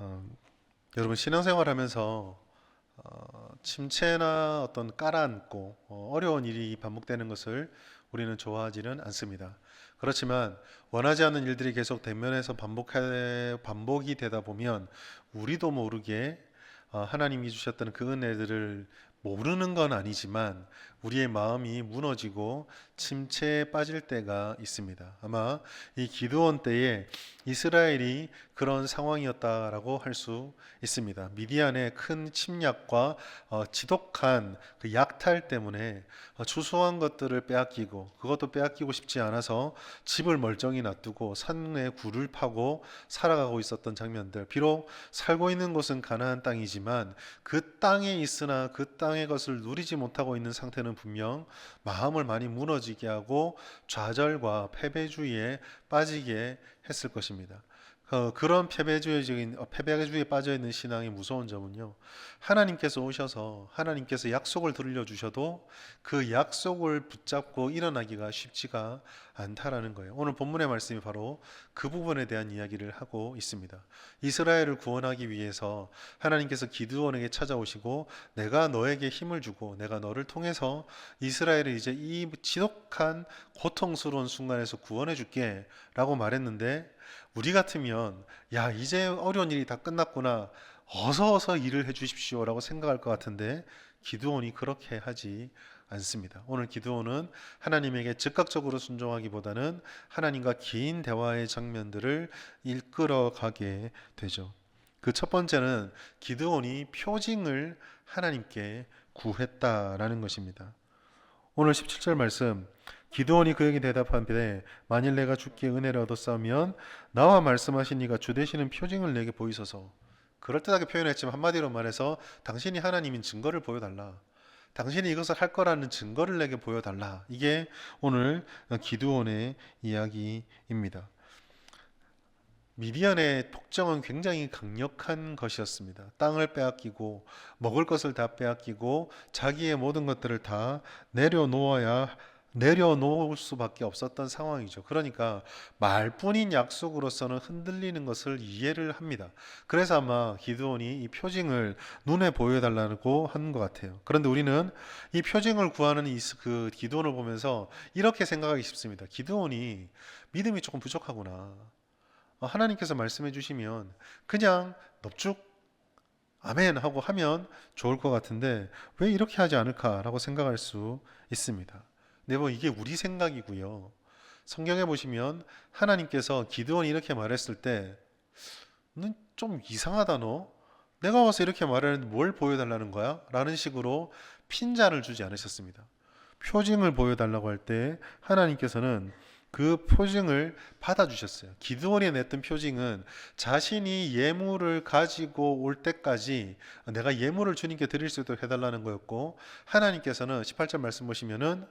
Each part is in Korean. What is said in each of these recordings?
어, 여러분 신앙생활 하면서 어, 침체나 어떤 깔아앉고 어, 어려운 일이 반복되는 것을 우리는 좋아하지는 않습니다. 그렇지만 원하지 않는 일들이 계속 대면에서 반복해 반복이 되다 보면 우리도 모르게 어, 하나님이 주셨던 그 은혜들을 모르는 건 아니지만 우리의 마음이 무너지고 침체에 빠질 때가 있습니다. 아마 이 기드온 때에 이스라엘이 그런 상황이었다라고 할 수 있습니다. 미디안의 큰 침략과 어, 지독한 그 약탈 때문에 어, 추수한 것들을 빼앗기고 그것도 빼앗기고 싶지 않아서 집을 멀쩡히 놔두고 산에 굴을 파고 살아가고 있었던 장면들. 비록 살고 있는 곳은 가나안 땅이지만 그 땅에 있으나 그 땅의 것을 누리지 못하고 있는 상태는 분명 마음을 많이 무너지게 하고 좌절과 패배주의에 빠지게 했을 것입니다. 어, 그런 패배주의적인 어, 패배주의에 빠져 있는 신앙의 무서운 점은요. 하나님께서 오셔서 하나님께서 약속을 들려 주셔도 그 약속을 붙잡고 일어나기가 쉽지가 않다라는 거예요. 오늘 본문의 말씀이 바로 그 부분에 대한 이야기를 하고 있습니다. 이스라엘을 구원하기 위해서 하나님께서 기드온에게 찾아오시고 내가 너에게 힘을 주고 내가 너를 통해서 이스라엘을 이제 이 지독한 고통스러운 순간에서 구원해 줄게라고 말했는데 우리 같으면 야 이제 어려운 일이 다 끝났구나 어서 어서 일을 해 주십시오라고 생각할 것 같은데 기드온이 그렇게 하지 않습니다. 오늘 기드온은 하나님에게 즉각적으로 순종하기보다는 하나님과 긴 대화의 장면들을 이끌어 가게 되죠. 그 첫 번째는 기드온이 표징을 하나님께 구했다라는 것입니다. 오늘 17절 말씀 기드온이 그에게 대답한데 만일 내가 주께 은혜를 얻었사면 나와 말씀하신 이가 주 되시는 표징을 내게 보이소서. 그럴듯하게 표현했지만 한마디로 말해서 당신이 하나님인 증거를 보여달라. 당신이 이것을 할 거라는 증거를 내게 보여달라. 이게 오늘 기드온의 이야기입니다. 미디안의 폭정은 굉장히 강력한 것이었습니다. 땅을 빼앗기고 먹을 것을 다 빼앗기고 자기의 모든 것들을 다 내려놓아야 내려놓을 수밖에 없었던 상황이죠. 그러니까 말뿐인 약속으로서는 흔들리는 것을 이해를 합니다. 그래서 아마 기드온이 이 표징을 눈에 보여달라고 한 것 같아요. 그런데 우리는 이 표징을 구하는 이 그 기드온을 보면서 이렇게 생각하기 쉽습니다. 기드온이 믿음이 조금 부족하구나. 어, 하나님께서 말씀해 주시면 그냥 넙죽 아멘 하고 하면 좋을 것 같은데 왜 이렇게 하지 않을까라고 생각할 수 있습니다. 네, 뭐 이게 우리 생각이고요. 성경에 보시면 하나님께서 기드온이 이렇게 말했을 때, 좀 이상하다 너. 내가 와서 이렇게 말하는데 뭘 보여달라는 거야? 라는 식으로 핀잔을 주지 않으셨습니다. 표징을 보여달라고 할 때 하나님께서는 그 표징을 받아주셨어요. 기드온이 냈던 표징은 자신이 예물을 가지고 올 때까지 내가 예물을 주님께 드릴 수 있도록 해달라는 거였고 하나님께서는 18절 말씀 보시면은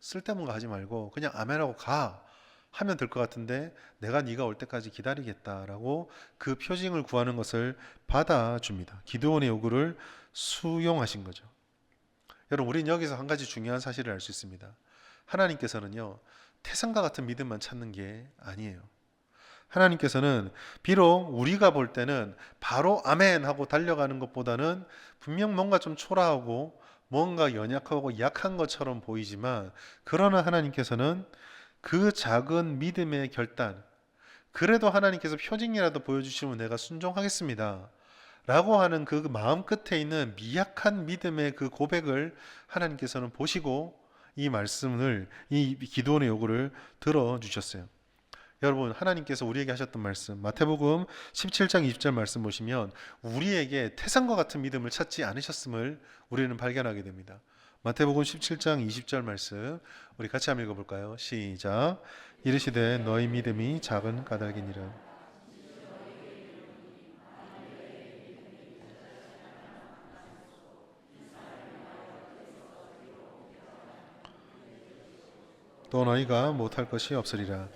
쓸데없는 거 하지 말고 그냥 아멘하고 가 하면 될 것 같은데 내가 네가 올 때까지 기다리겠다라고 그 표징을 구하는 것을 받아줍니다. 기드온의 요구를 수용하신 거죠. 여러분 우리는 여기서 한 가지 중요한 사실을 알 수 있습니다. 하나님께서는요 태산과 같은 믿음만 찾는 게 아니에요. 하나님께서는 비록 우리가 볼 때는 바로 아멘 하고 달려가는 것보다는 분명 뭔가 좀 초라하고 뭔가 연약하고 약한 것처럼 보이지만 그러나 하나님께서는 그 작은 믿음의 결단 그래도 하나님께서 표징이라도 보여주시면 내가 순종하겠습니다. 라고 하는 그 마음 끝에 있는 미약한 믿음의 그 고백을 하나님께서는 보시고 이 말씀을 이 기도원의 요구를 들어 주셨어요. 여러분 하나님께서 우리에게 하셨던 말씀 마태복음 17장 20절 말씀 보시면 우리에게 태산과 같은 믿음을 찾지 않으셨음을 우리는 발견하게 됩니다. 마태복음 17장 20절 말씀 우리 같이 한번 읽어볼까요? 시작 이르시되 너희 믿음이 작은 까닭이니라 또 너희가 못할 것이 없으리라.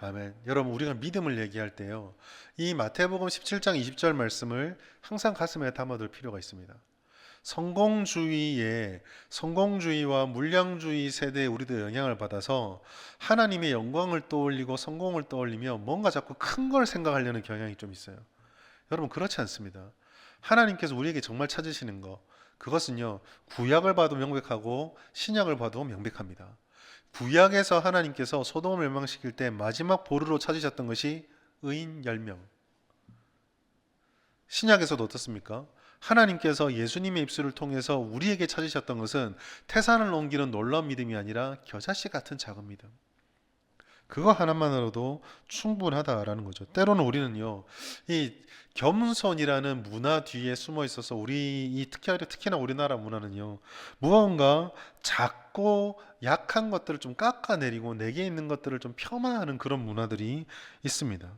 아멘. 여러분 우리가 믿음을 얘기할 때요. 이 마태복음 17장 20절 말씀을 항상 가슴에 담아둘 필요가 있습니다. 성공주의에 성공주의와 물량주의 세대에 우리도 영향을 받아서 하나님의 영광을 떠올리고 성공을 떠올리며 뭔가 자꾸 큰 걸 생각하려는 경향이 좀 있어요. 여러분 그렇지 않습니다. 하나님께서 우리에게 정말 찾으시는 거 그것은요 구약을 봐도 명백하고 신약을 봐도 명백합니다. 구약에서 하나님께서 소돔을 멸망시킬 때 마지막 보루로 찾으셨던 것이 의인 10명. 신약에서도 어떻습니까? 하나님께서 예수님의 입술을 통해서 우리에게 찾으셨던 것은 태산을 옮기는 놀라운 믿음이 아니라 겨자씨 같은 작은 믿음. 그거 하나만으로도 충분하다라는 거죠. 때로는 우리는요, 이 겸손이라는 문화 뒤에 숨어 있어서 우리 이 특히 특히나 우리나라 문화는요, 무언가 작고 약한 것들을 좀 깎아내리고 내게 있는 것들을 좀 폄하하는 그런 문화들이 있습니다.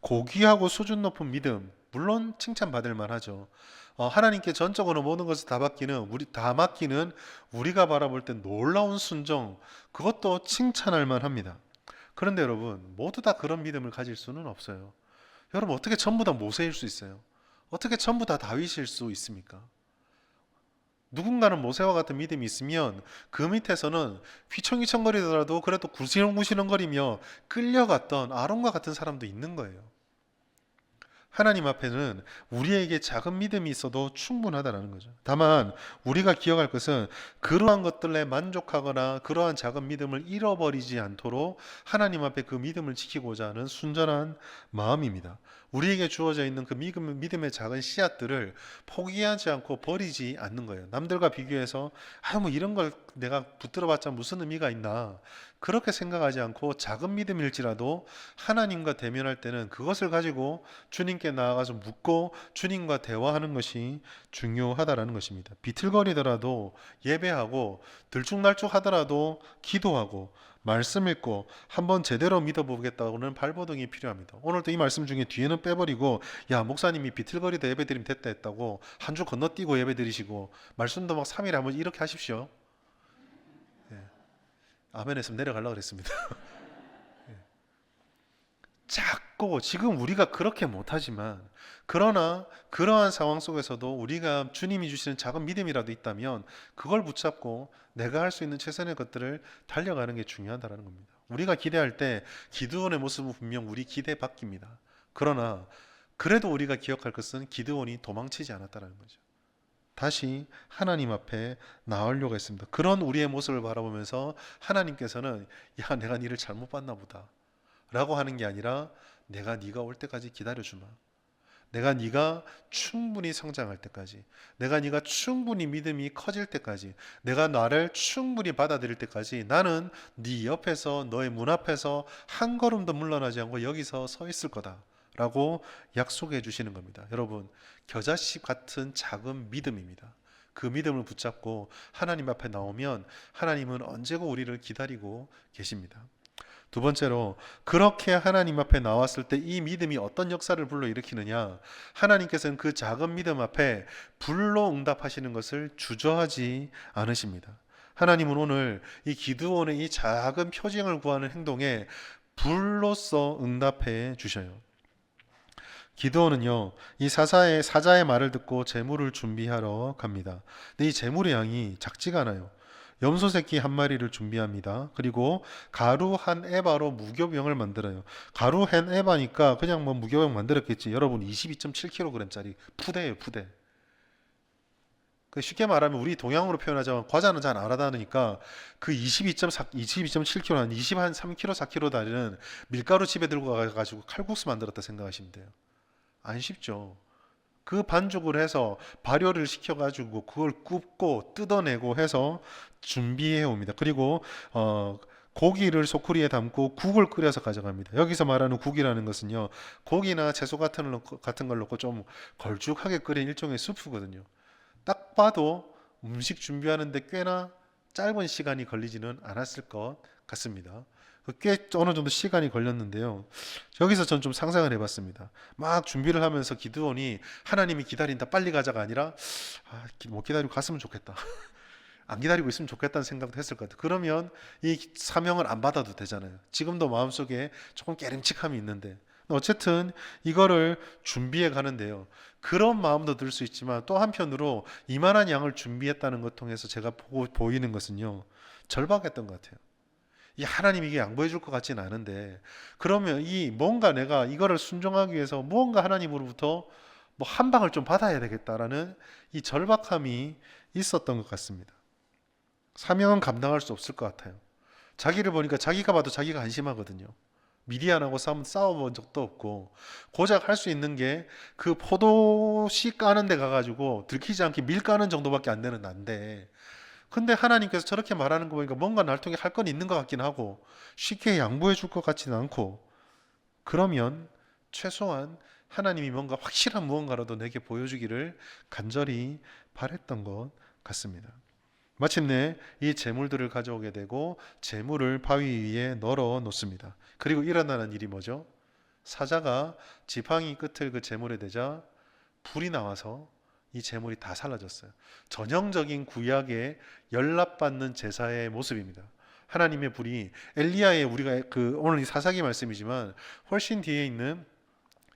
고귀하고 수준 높은 믿음, 물론 칭찬받을 만하죠. 어, 하나님께 전적으로 모든 것을 다 맡기는 우리 다 맡기는 우리가 바라볼 때 놀라운 순종, 그것도 칭찬할 만합니다. 그런데 여러분, 모두 다 그런 믿음을 가질 수는 없어요. 여러분, 어떻게 전부 다 모세일 수 있어요? 어떻게 전부 다 다윗일 수 있습니까? 누군가는 모세와 같은 믿음이 있으면 그 밑에서는 휘청휘청거리더라도 그래도 구시렁구시렁거리며 끌려갔던 아론과 같은 사람도 있는 거예요. 하나님 앞에는 우리에게 작은 믿음이 있어도 충분하다라는 거죠. 다만 우리가 기억할 것은 그러한 것들에 만족하거나 그러한 작은 믿음을 잃어버리지 않도록 하나님 앞에 그 믿음을 지키고자 하는 순전한 마음입니다. 우리에게 주어져 있는 그 믿음, 믿음의 작은 씨앗들을 포기하지 않고 버리지 않는 거예요. 남들과 비교해서 아 뭐 이런 걸 내가 붙들어봤자 무슨 의미가 있나 그렇게 생각하지 않고 작은 믿음일지라도 하나님과 대면할 때는 그것을 가지고 주님께 나아가서 묻고 주님과 대화하는 것이 중요하다라는 것입니다. 비틀거리더라도 예배하고 들쭉날쭉하더라도 기도하고 말씀 읽고 한번 제대로 믿어보겠다고는 발버둥이 필요합니다. 오늘도 이 말씀 중에 뒤에는 빼버리고 야 목사님이 비틀거리다 예배드리면 됐다 했다고 한 주 건너뛰고 예배드리시고 말씀도 막 3일에 한번 이렇게 하십시오. 아멘 했으면 내려가려고 그랬습니다. 예. 작고 지금 우리가 그렇게 못하지만 그러나 그러한 상황 속에서도 우리가 주님이 주시는 작은 믿음이라도 있다면 그걸 붙잡고 내가 할 수 있는 최선의 것들을 달려가는 게 중요하다는 겁니다. 우리가 기대할 때 기드온의 모습은 분명 우리 기대 바뀝니다. 그러나 그래도 우리가 기억할 것은 기드온이 도망치지 않았다는 거죠. 다시 하나님 앞에 나오려고 했습니다. 그런 우리의 모습을 바라보면서 하나님께서는 야 내가 니를 잘못 봤나 보다 라고 하는 게 아니라 내가 네가 올 때까지 기다려 주마. 내가 네가 충분히 성장할 때까지 내가 네가 충분히 믿음이 커질 때까지 내가 나를 충분히 받아들일 때까지 나는 네 옆에서 너의 문 앞에서 한 걸음도 물러나지 않고 여기서 서 있을 거다. 라고 약속해 주시는 겁니다. 여러분, 겨자씨 같은 작은 믿음입니다. 그 믿음을 붙잡고 하나님 앞에 나오면 하나님은 언제고 우리를 기다리고 계십니다. 두 번째로 그렇게 하나님 앞에 나왔을 때 이 믿음이 어떤 역사를 불러일으키느냐 하나님께서는 그 작은 믿음 앞에 불로 응답하시는 것을 주저하지 않으십니다. 하나님은 오늘 이 기드온의 이 작은 표징을 구하는 행동에 불로써 응답해 주셔요. 기도원은요, 이 사사의 사자의 말을 듣고 재물을 준비하러 갑니다. 근데 이 재물의 양이 작지가 않아요. 염소 새끼 한 마리를 준비합니다. 그리고 가루 한 에바로 무교병을 만들어요. 가루 한 에바니까 그냥 뭐 무교병 만들었겠지. 여러분 22.7kg짜리 푸대예요, 푸대. 그 쉽게 말하면 우리 동양으로 표현하자면 과자는 잘 알아다니까 그 22.4, 22.7kg, 한 20 한 3kg, 4kg 다리는 밀가루 집에 들고 가가지고 칼국수 만들었다 생각하시면 돼요. 안 쉽죠. 그 반죽을 해서 발효를 시켜가지고 그걸 굽고 뜯어내고 해서 준비해 옵니다. 그리고 어, 고기를 소쿠리에 담고 국을 끓여서 가져갑니다. 여기서 말하는 국이라는 것은요, 고기나 채소 같은, 같은 걸 넣고 좀 걸쭉하게 끓인 일종의 수프거든요. 딱 봐도 음식 준비하는데 꽤나 짧은 시간이 걸리지는 않았을 것 같습니다. 꽤 어느 정도 시간이 걸렸는데요. 여기서 전 좀 상상을 해봤습니다. 막 준비를 하면서 기드온이 하나님이 기다린다 빨리 가자가 아니라 아, 못 기다리고 갔으면 좋겠다. 안 기다리고 있으면 좋겠다는 생각도 했을 것 같아요. 그러면 이 사명을 안 받아도 되잖아요. 지금도 마음속에 조금 깨름칙함이 있는데 어쨌든 이거를 준비해 가는데요. 그런 마음도 들 수 있지만 또 한편으로 이만한 양을 준비했다는 것 통해서 제가 보고 보이는 것은요. 절박했던 것 같아요. 이 하나님 이게 양보해 줄 것 같지는 않은데 그러면 이 뭔가 내가 이거를 순종하기 위해서 무언가 하나님으로부터 뭐 한 방을 좀 받아야 되겠다라는 이 절박함이 있었던 것 같습니다. 사명은 감당할 수 없을 것 같아요. 자기를 보니까 자기가 봐도 자기가 한심하거든요. 미디안하고 싸움 싸워본 적도 없고 고작 할 수 있는 게 그 포도씨 까는 데 가가지고 들키지 않게 밀 까는 정도밖에 안 되는 난데 근데 하나님께서 저렇게 말하는 거 보니까 뭔가 날 통해 할건 있는 것 같긴 하고 쉽게 양보해 줄 것 같지는 않고 그러면 최소한 하나님이 뭔가 확실한 무언가라도 내게 보여주기를 간절히 바랬던 것 같습니다. 마침내 이 재물들을 가져오게 되고 재물을 바위 위에 널어 놓습니다. 그리고 일어나는 일이 뭐죠? 사자가 지팡이 끝을 그 재물에 대자 불이 나와서 이 재물이 다 사라졌어요. 전형적인 구약의 연락받는 제사의 모습입니다. 하나님의 불이 엘리야의 우리가 그 오늘 이 사사기 말씀이지만 훨씬 뒤에 있는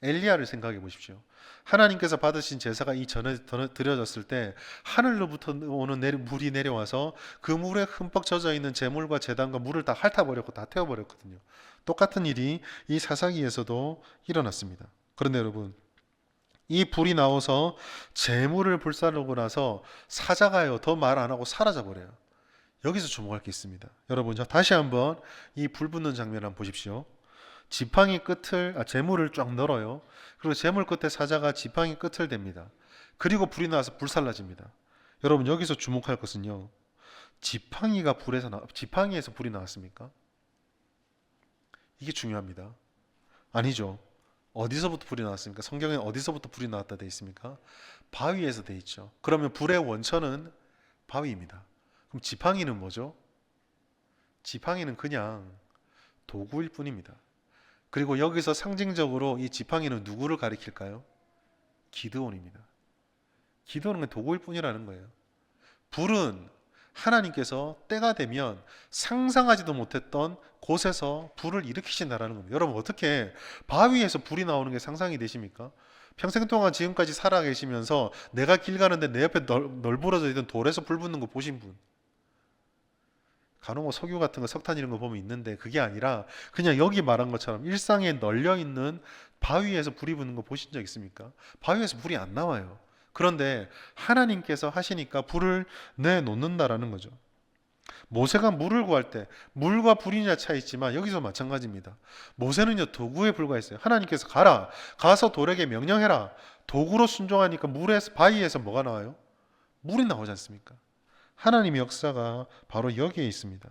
엘리야를 생각해 보십시오. 하나님께서 받으신 제사가 이 전에 드려졌을 때 하늘로부터 오는 내리, 물이 내려와서 그 물에 흠뻑 젖어 있는 재물과 재단과 물을 다 핥아버렸고 다 태워버렸거든요. 똑같은 일이 이 사사기에서도 일어났습니다. 그런데 여러분 이 불이 나와서 재물을 불사르고 나서 사자가요 더 말 안 하고 사라져 버려요. 여기서 주목할 게 있습니다. 여러분 자 다시 한번 이 불 붙는 장면 한번 보십시오. 지팡이 끝을 아, 재물을 쫙 널어요. 그리고 재물 끝에 사자가 지팡이 끝을 댑니다. 그리고 불이 나와서 불살라집니다. 여러분 여기서 주목할 것은요. 지팡이가 불에서 나, 지팡이에서 불이 나왔습니까? 이게 중요합니다. 아니죠. 어디서부터 불이 나왔습니까? 성경에 어디서부터 불이 나왔다 돼 있습니까? 바위에서 돼 있죠. 그러면 불의 원천은 바위입니다. 그럼 지팡이는 뭐죠? 지팡이는 그냥 도구일 뿐입니다. 그리고 여기서 상징적으로 이 지팡이는 누구를 가리킬까요? 기드온입니다. 기드온은 도구일 뿐이라는 거예요. 불은 하나님께서 때가 되면 상상하지도 못했던 곳에서 불을 일으키신다라는 겁니다. 여러분 어떻게 바위에서 불이 나오는 게 상상이 되십니까? 평생 동안 지금까지 살아 계시면서 내가 길 가는데 내 옆에 널, 널브러져 있던 돌에서 불 붙는 거 보신 분? 간혹 뭐 석유 같은 거 석탄 이런 거 보면 있는데 그게 아니라 그냥 여기 말한 것처럼 일상에 널려 있는 바위에서 불이 붙는 거 보신 적 있습니까? 바위에서 불이 안 나와요. 그런데 하나님께서 하시니까 불을 내놓는다라는 거죠. 모세가 물을 구할 때 물과 불이냐 차이 있지만 여기서 마찬가지입니다. 모세는요 도구에 불과했어요. 하나님께서 가라 가서 돌에게 명령해라 도구로 순종하니까 물에서 바위에서 뭐가 나와요? 물이 나오지 않습니까? 하나님의 역사가 바로 여기에 있습니다.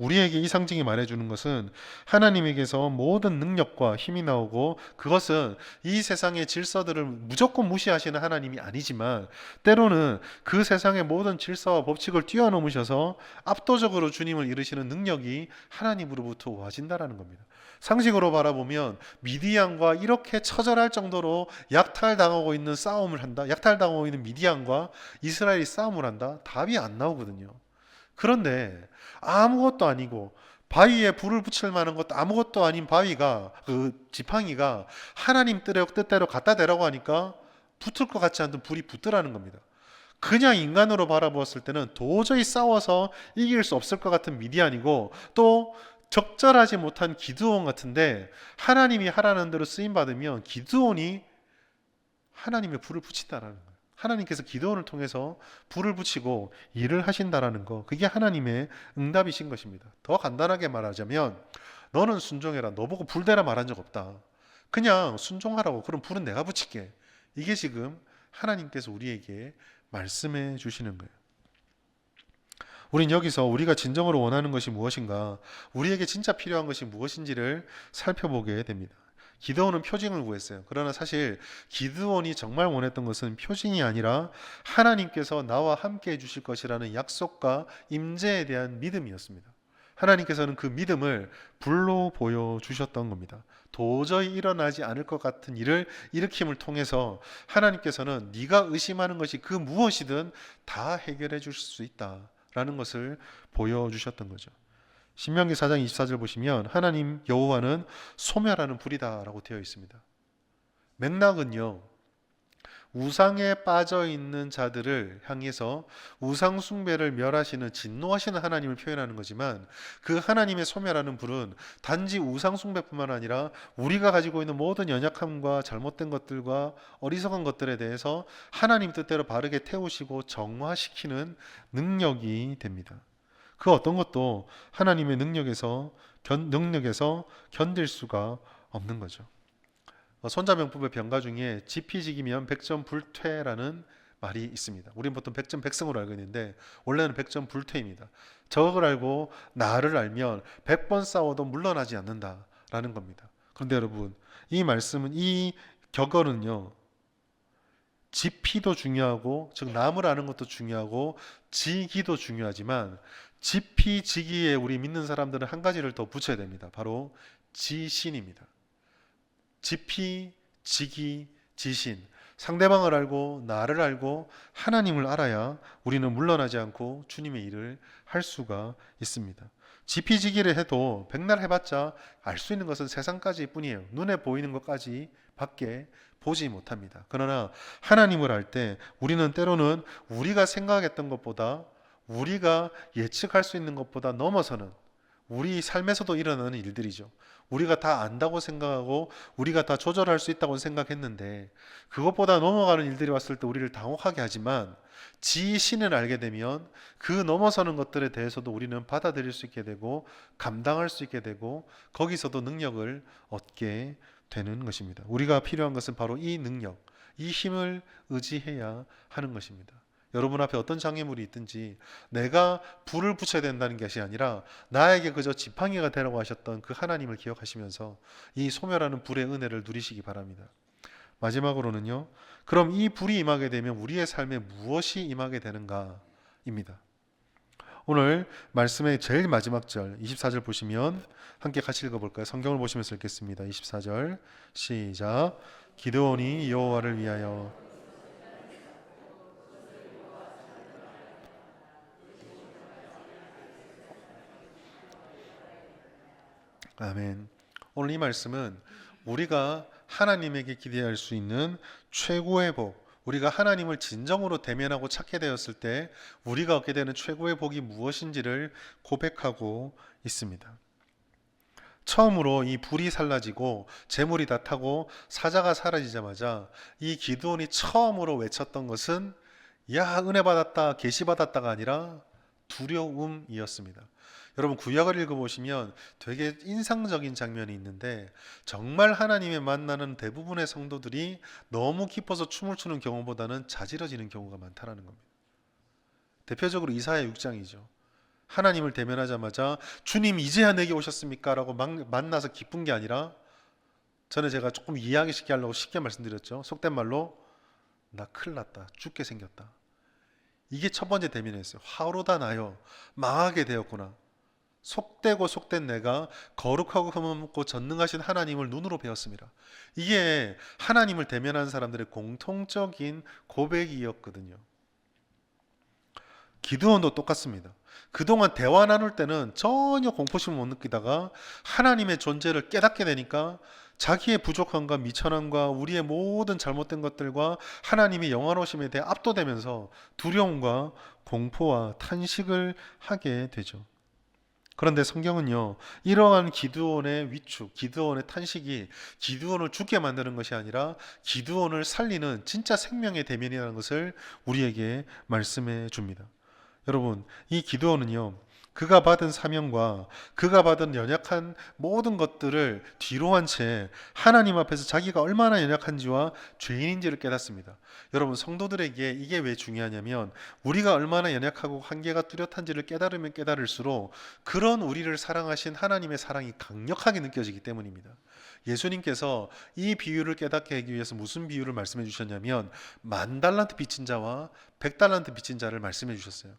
우리에게 이 상징이 말해주는 것은 하나님에게서 모든 능력과 힘이 나오고 그것은 이 세상의 질서들을 무조건 무시하시는 하나님이 아니지만 때로는 그 세상의 모든 질서와 법칙을 뛰어넘으셔서 압도적으로 주님을 이루시는 능력이 하나님으로부터 와진다라는 겁니다. 상식으로 바라보면 미디안과 이렇게 처절할 정도로 약탈당하고 있는 싸움을 한다. 약탈당하고 있는 미디안과 이스라엘이 싸움을 한다. 답이 안 나오거든요. 그런데 아무것도 아니고 바위에 불을 붙일 만한 것도 아무것도 아닌 바위가 그 지팡이가 하나님 뜻대로 갖다 대라고 하니까 붙을 것 같지 않던 불이 붙더라는 겁니다. 그냥 인간으로 바라보았을 때는 도저히 싸워서 이길 수 없을 것 같은 미디안이고 또 적절하지 못한 기드온 같은데 하나님이 하라는 대로 쓰임 받으면 기드온이 하나님의 불을 붙인다라는 거예요. 하나님께서 기도원을 통해서 불을 붙이고 일을 하신다라는 거 그게 하나님의 응답이신 것입니다. 더 간단하게 말하자면 너는 순종해라. 너 보고 불대라 말한 적 없다. 그냥 순종하라고. 그럼 불은 내가 붙일게. 이게 지금 하나님께서 우리에게 말씀해 주시는 거예요. 우린 여기서 우리가 진정으로 원하는 것이 무엇인가, 우리에게 진짜 필요한 것이 무엇인지를 살펴보게 됩니다. 기드온은 표징을 구했어요. 그러나 사실 기드온이 정말 원했던 것은 표징이 아니라 하나님께서 나와 함께 해 주실 것이라는 약속과 임재에 대한 믿음이었습니다. 하나님께서는 그 믿음을 불로 보여 주셨던 겁니다. 도저히 일어나지 않을 것 같은 일을 일으킴을 통해서 하나님께서는 네가 의심하는 것이 그 무엇이든 다 해결해 주실 수 있다라는 것을 보여 주셨던 거죠. 신명기 4장 24절 보시면 하나님 여호와는 소멸하는 불이다라고 되어 있습니다. 맥락은요. 우상에 빠져 있는 자들을 향해서 우상 숭배를 멸하시는 진노하시는 하나님을 표현하는 거지만 그 하나님의 소멸하는 불은 단지 우상 숭배뿐만 아니라 우리가 가지고 있는 모든 연약함과 잘못된 것들과 어리석은 것들에 대해서 하나님 뜻대로 바르게 태우시고 정화시키는 능력이 됩니다. 그 어떤 것도 하나님의 능력에서 견, 능력에서 견딜 수가 없는 거죠. 어, 손자병법의 병가 중에 지피지기면 백전 불퇴라는 말이 있습니다. 우리는 보통 백전 백승으로 알고 있는데 원래는 백전 불퇴입니다. 저걸 알고 나를 알면 백번 싸워도 물러나지 않는다라는 겁니다. 그런데 여러분 이 말씀은 이 격언은요 지피도 중요하고 즉 남을 아는 것도 중요하고 지기도 중요하지만 지피 지기에 우리 믿는 사람들은 한 가지를 더 붙여야 됩니다. 바로 지신입니다. 지피, 지기, 지신. 상대방을 알고 나를 알고 하나님을 알아야 우리는 물러나지 않고 주님의 일을 할 수가 있습니다. 지피지기를 해도 백날 해봤자 알 수 있는 것은 세상까지 뿐이에요. 눈에 보이는 것까지 밖에 보지 못합니다. 그러나 하나님을 알 때 우리는 때로는 우리가 생각했던 것보다 우리가 예측할 수 있는 것보다 넘어서는 우리 삶에서도 일어나는 일들이죠. 우리가 다 안다고 생각하고 우리가 다 조절할 수 있다고 생각했는데 그것보다 넘어가는 일들이 왔을 때 우리를 당혹하게 하지만 지신을 알게 되면 그 넘어서는 것들에 대해서도 우리는 받아들일 수 있게 되고 감당할 수 있게 되고 거기서도 능력을 얻게 되는 것입니다. 우리가 필요한 것은 바로 이 능력, 이 힘을 의지해야 하는 것입니다. 여러분 앞에 어떤 장애물이 있든지 내가 불을 붙여야 된다는 것이 아니라 나에게 그저 지팡이가 되라고 하셨던 그 하나님을 기억하시면서 이 소멸하는 불의 은혜를 누리시기 바랍니다. 마지막으로는요. 그럼 이 불이 임하게 되면 우리의 삶에 무엇이 임하게 되는가입니다. 오늘 말씀의 제일 마지막 절 24절 보시면 함께 같이 읽어볼까요? 성경을 보시면서 읽겠습니다. 24절 시작 기드온이 여호와를 위하여 아멘. 오늘 이 말씀은 우리가 하나님에게 기대할 수 있는 최고의 복, 우리가 하나님을 진정으로 대면하고 찾게 되었을 때 우리가 얻게 되는 최고의 복이 무엇인지를 고백하고 있습니다. 처음으로 이 불이 살라지고 재물이 다 타고 사자가 사라지자마자 이 기드온이 처음으로 외쳤던 것은 야 은혜 받았다 계시 받았다가 아니라 두려움이었습니다. 여러분 구약을 읽어보시면 되게 인상적인 장면이 있는데 정말 하나님의 만나는 대부분의 성도들이 너무 기뻐서 춤을 추는 경우보다는 자지러지는 경우가 많다라는 겁니다. 대표적으로 이사야 6장이죠. 하나님을 대면하자마자 주님 이제야 내게 오셨습니까? 라고 만나서 기쁜 게 아니라 전에 제가 조금 이해하기 쉽게 하려고 쉽게 말씀드렸죠. 속된 말로 나 큰일 났다. 죽게 생겼다. 이게 첫 번째 대면이었어요. 화로다 나요. 망하게 되었구나. 속되고 속된 내가 거룩하고 흠없고 전능하신 하나님을 눈으로 배웠습니다. 이게 하나님을 대면한 사람들의 공통적인 고백이었거든요. 기도원도 똑같습니다. 그동안 대화 나눌 때는 전혀 공포심을 못 느끼다가 하나님의 존재를 깨닫게 되니까 자기의 부족함과 미천함과 우리의 모든 잘못된 것들과 하나님의 영원하심에 대해 압도되면서 두려움과 공포와 탄식을 하게 되죠. 그런데 성경은요, 이러한 기드온의 위축, 기드온의 탄식이 기드온을 죽게 만드는 것이 아니라 기드온을 살리는 진짜 생명의 대면이라는 것을 우리에게 말씀해 줍니다. 여러분, 이 기드온은요, 그가 받은 사명과 그가 받은 연약한 모든 것들을 뒤로 한 채 하나님 앞에서 자기가 얼마나 연약한지와 죄인인지를 깨닫습니다. 여러분 성도들에게 이게 왜 중요하냐면 우리가 얼마나 연약하고 한계가 뚜렷한지를 깨달으면 깨달을수록 그런 우리를 사랑하신 하나님의 사랑이 강력하게 느껴지기 때문입니다. 예수님께서 이 비유를 깨닫게 하기 위해서 무슨 비유를 말씀해 주셨냐면 만 달란트 빚진 자와 백 달란트 빚진 자를 말씀해 주셨어요.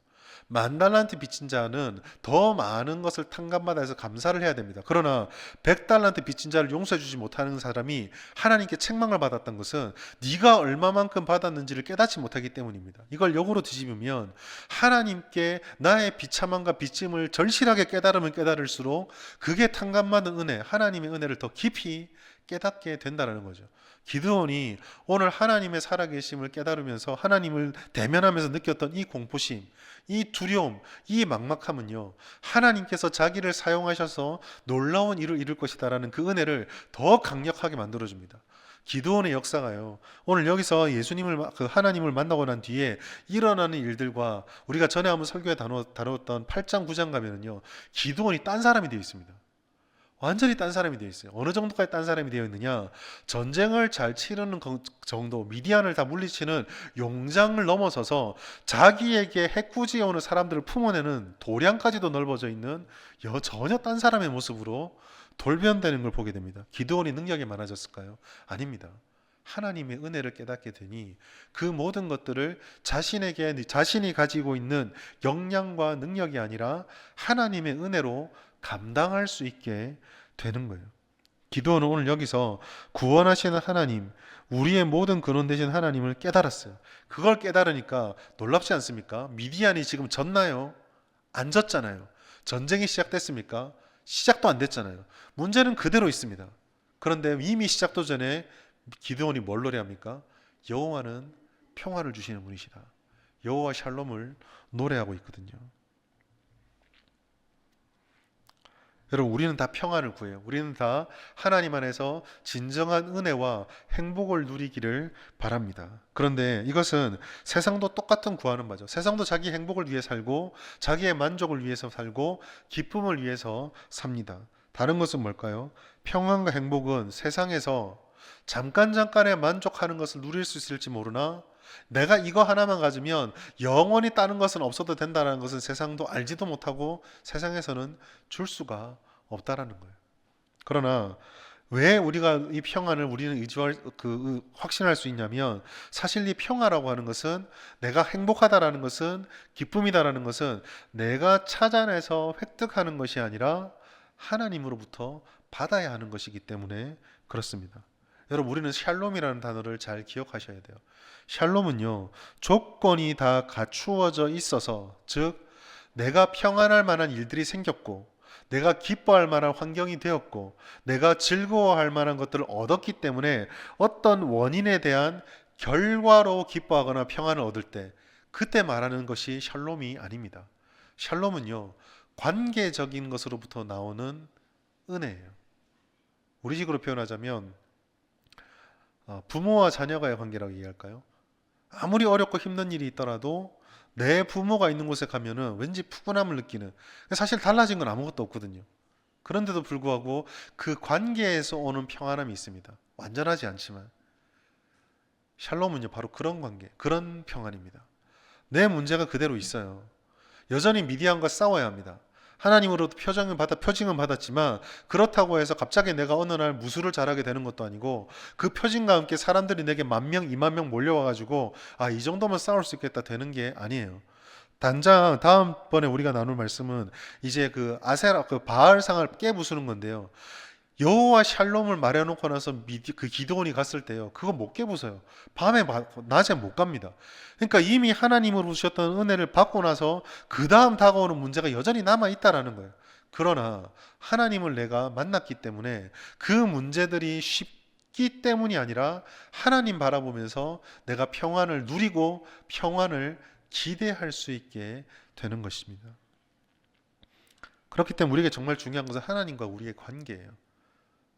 만 달란트 빚진 자는 더 많은 것을 탕감받아 서 감사를 해야 됩니다. 그러나 백 달란트 빚진 자를 용서해 주지 못하는 사람이 하나님께 책망을 받았던 것은 네가 얼마만큼 받았는지를 깨닫지 못하기 때문입니다. 이걸 역으로 뒤집으면 하나님께 나의 비참함과 빚짐을 절실하게 깨달으면 깨달을수록 그게 탕감받은 은혜, 하나님의 은혜를 더 깊이 깨닫게 된다는 거죠. 기드온이 오늘 하나님의 살아계심을 깨달으면서 하나님을 대면하면서 느꼈던 이 공포심, 이 두려움, 이 막막함은요, 하나님께서 자기를 사용하셔서 놀라운 일을 이룰 것이다라는 그 은혜를 더 강력하게 만들어 줍니다. 기드온의 역사가요. 오늘 여기서 예수님을 마- 그 하나님을 만나고 난 뒤에 일어나는 일들과 우리가 전에 한번 설교에 다뤘던 8장 9장 가면은요. 기드온이 딴 사람이 되어 있습니다. 완전히 딴 사람이 되어 있어요. 어느 정도까지 딴 사람이 되어 있느냐? 전쟁을 잘 치르는 거- 정도, 미디안을 다 물리치는 용장을 넘어서서 자기에게 해꾸지해 오는 사람들을 품어내는 도량까지도 넓어져 있는 여 전혀 딴 사람의 모습으로 돌변되는 걸 보게 됩니다. 기드온이 능력이 많아졌을까요? 아닙니다. 하나님의 은혜를 깨닫게 되니 그 모든 것들을 자신에게 자신이 가지고 있는 역량과 능력이 아니라 하나님의 은혜로 감당할 수 있게 되는 거예요. 기도는 오늘 여기서 구원하시는 하나님, 우리의 모든 근원 되신 하나님을 깨달았어요. 그걸 깨달으니까 놀랍지 않습니까? 미디안이 지금 졌나요? 안 졌잖아요. 전쟁이 시작됐습니까? 시작도 안 됐잖아요. 문제는 그대로 있습니다. 그런데 이미 시작도 전에 기드온이 뭘 노래합니까? 여호와는 평화를 주시는 분이시다. 여호와 샬롬을 노래하고 있거든요. 여러분 우리는 다 평안을 구해요. 우리는 다 하나님 안에서 진정한 은혜와 행복을 누리기를 바랍니다. 그런데 이것은 세상도 똑같은 구하는 바죠. 세상도 자기 행복을 위해 살고 자기의 만족을 위해서 살고 기쁨을 위해서 삽니다. 다른 것은 뭘까요? 평안과 행복은 세상에서 잠깐 잠깐의 만족하는 것을 누릴 수 있을지 모르나 내가 이거 하나만 가지면 영원히 다른 것은 없어도 된다는 것은 세상도 알지도 못하고 세상에서는 줄 수가 없다라는 거예요. 그러나 왜 우리가 이 평안을 우리는 의지할 그 확신할 수 있냐면 사실 이 평화라고 하는 것은 내가 행복하다라는 것은 기쁨이다라는 것은 내가 찾아내서 획득하는 것이 아니라 하나님으로부터 받아야 하는 것이기 때문에 그렇습니다. 여러분 우리는 샬롬이라는 단어를 잘 기억하셔야 돼요. 샬롬은요 조건이 다 갖추어져 있어서 즉 내가 평안할 만한 일들이 생겼고 내가 기뻐할 만한 환경이 되었고 내가 즐거워할 만한 것들을 얻었기 때문에 어떤 원인에 대한 결과로 기뻐하거나 평안을 얻을 때 그때 말하는 것이 샬롬이 아닙니다. 샬롬은요 관계적인 것으로부터 나오는 은혜예요. 우리 식으로 표현하자면 어, 부모와 자녀가의 관계라고 얘기할까요? 아무리 어렵고 힘든 일이 있더라도 내 부모가 있는 곳에 가면은 왠지 푸근함을 느끼는 사실 달라진 건 아무것도 없거든요. 그런데도 불구하고 그 관계에서 오는 평안함이 있습니다. 완전하지 않지만 샬롬은요 바로 그런 관계, 그런 평안입니다. 내 문제가 그대로 있어요. 여전히 미디안과 싸워야 합니다. 하나님으로부터 표정을 받아 표징은 받았지만 그렇다고 해서 갑자기 내가 어느 날 무술을 잘하게 되는 것도 아니고 그 표징과 함께 사람들이 내게 만 명, 이만 명 몰려와 가지고 아 이 정도면 싸울 수 있겠다 되는 게 아니에요. 단장 다음번에 우리가 나눌 말씀은 이제 그 아세라 그 바알 상을 깨부수는 건데요. 여호와 샬롬을 말해놓고 나서 그 기도원이 갔을 때요. 그거 못 깨부숴요. 밤에 마- 낮에 못 갑니다. 그러니까 이미 하나님으로 주셨던 은혜를 받고 나서 그 다음 다가오는 문제가 여전히 남아 있다라는 거예요. 그러나 하나님을 내가 만났기 때문에 그 문제들이 쉽기 때문이 아니라 하나님 바라보면서 내가 평안을 누리고 평안을 기대할 수 있게 되는 것입니다. 그렇기 때문에 우리에게 정말 중요한 것은 하나님과 우리의 관계예요.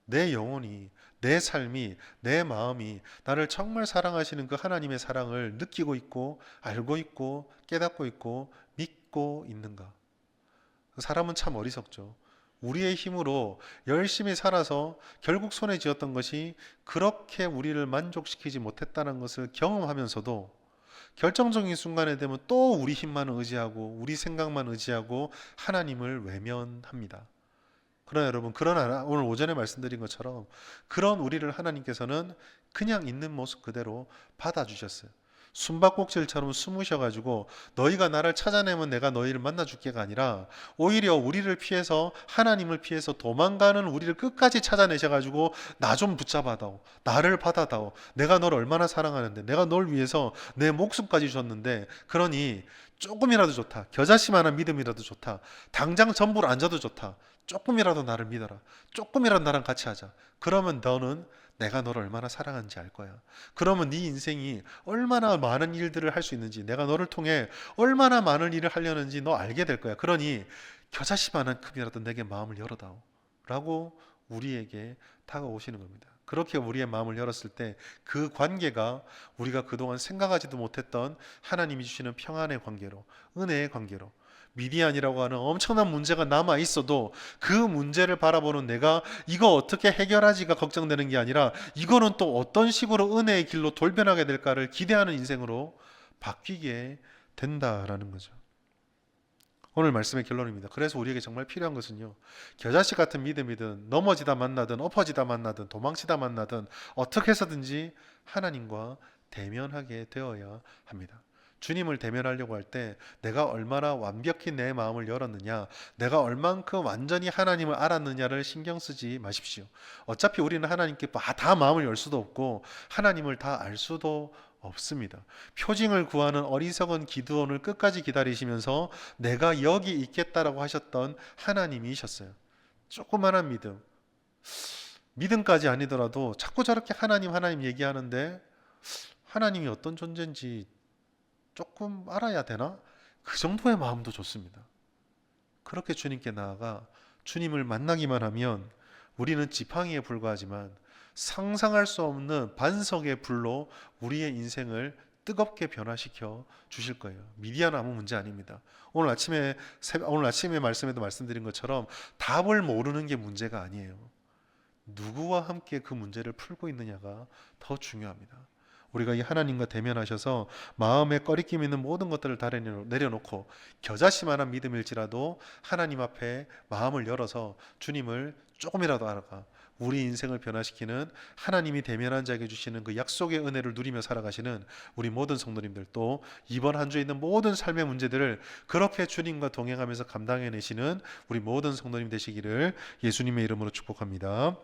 내 영혼이, 내 삶이, 내 마음이 나를 정말 사랑하시는 그 하나님의 사랑을 느끼고 있고, 알고 있고, 깨닫고 있고, 믿고 있는가? 사람은 참 어리석죠. 우리의 힘으로 열심히 살아서 결국 손에 쥐었던 것이 그렇게 우리를 만족시키지 못했다는 것을 경험하면서도 결정적인 순간에 되면 또 우리 힘만 의지하고 우리 생각만 의지하고 하나님을 외면합니다. 그러나 여러분, 그러나 오늘 오전에 말씀드린 것처럼 그런 우리를 하나님께서는 그냥 있는 모습 그대로 받아주셨어요. 숨바꼭질처럼 숨으셔가지고 너희가 나를 찾아내면 내가 너희를 만나줄게가 아니라 오히려 우리를 피해서 하나님을 피해서 도망가는 우리를 끝까지 찾아내셔가지고 나 좀 붙잡아다오. 나를 받아다오. 내가 널 얼마나 사랑하는데 내가 널 위해서 내 목숨까지 줬는데 그러니 조금이라도 좋다. 겨자씨만한 믿음이라도 좋다. 당장 전부를 안 줘도 좋다 조금이라도 나를 믿어라 조금이라도 나랑 같이 하자 그러면 너는 내가 너를 얼마나 사랑하는지 알 거야. 그러면 네 인생이 얼마나 많은 일들을 할 수 있는지, 내가 너를 통해 얼마나 많은 일을 하려는지 너 알게 될 거야. 그러니 겨자씨만한 큼이라도 내게 마음을 열어다오. 라고 우리에게 다가오시는 겁니다. 그렇게 우리의 마음을 열었을 때 그 관계가 우리가 그동안 생각하지도 못했던 하나님이 주시는 평안의 관계로, 은혜의 관계로, 미디안이라고 하는 엄청난 문제가 남아 있어도 그 문제를 바라보는 내가 이거 어떻게 해결하지가 걱정되는 게 아니라 이거는 또 어떤 식으로 은혜의 길로 돌변하게 될까를 기대하는 인생으로 바뀌게 된다라는 거죠. 오늘 말씀의 결론입니다. 그래서 우리에게 정말 필요한 것은요. 겨자씨 같은 믿음이든 넘어지다 만나든 엎어지다 만나든 도망치다 만나든 어떻게 해서든지 하나님과 대면하게 되어야 합니다. 주님을 대면하려고 할 때 내가 얼마나 완벽히 내 마음을 열었느냐, 내가 얼만큼 완전히 하나님을 알았느냐를 신경 쓰지 마십시오. 어차피 우리는 하나님께 다 마음을 열 수도 없고 하나님을 다 알 수도 없습니다. 표징을 구하는 어리석은 기드온을 끝까지 기다리시면서 내가 여기 있겠다라고 하셨던 하나님이셨어요. 조그만한 믿음. 믿음까지 아니더라도 자꾸 저렇게 하나님 하나님 얘기하는데 하나님이 어떤 존재인지 조금 알아야 되나? 그 정도의 마음도 좋습니다. 그렇게 주님께 나아가 주님을 만나기만 하면 우리는 지팡이에 불과하지만 상상할 수 없는 반석의 불로 우리의 인생을 뜨겁게 변화시켜 주실 거예요. 미디어는 아무 문제 아닙니다. 오늘 아침에 새- 오늘 아침에 말씀에도 말씀드린 것처럼 답을 모르는 게 문제가 아니에요. 누구와 함께 그 문제를 풀고 있느냐가 더 중요합니다. 우리가 이 하나님과 대면하셔서 마음에 꺼리낌 있는 모든 것들을 다 내려놓- 내려놓고 겨자씨만한 믿음일지라도 하나님 앞에 마음을 열어서 주님을 조금이라도 알아가 우리 인생을 변화시키는 하나님이 대면한 자에게 주시는 그 약속의 은혜를 누리며 살아가시는 우리 모든 성도님들 또 이번 한 주에 있는 모든 삶의 문제들을 그렇게 주님과 동행하면서 감당해내시는 우리 모든 성도님 되시기를 예수님의 이름으로 축복합니다.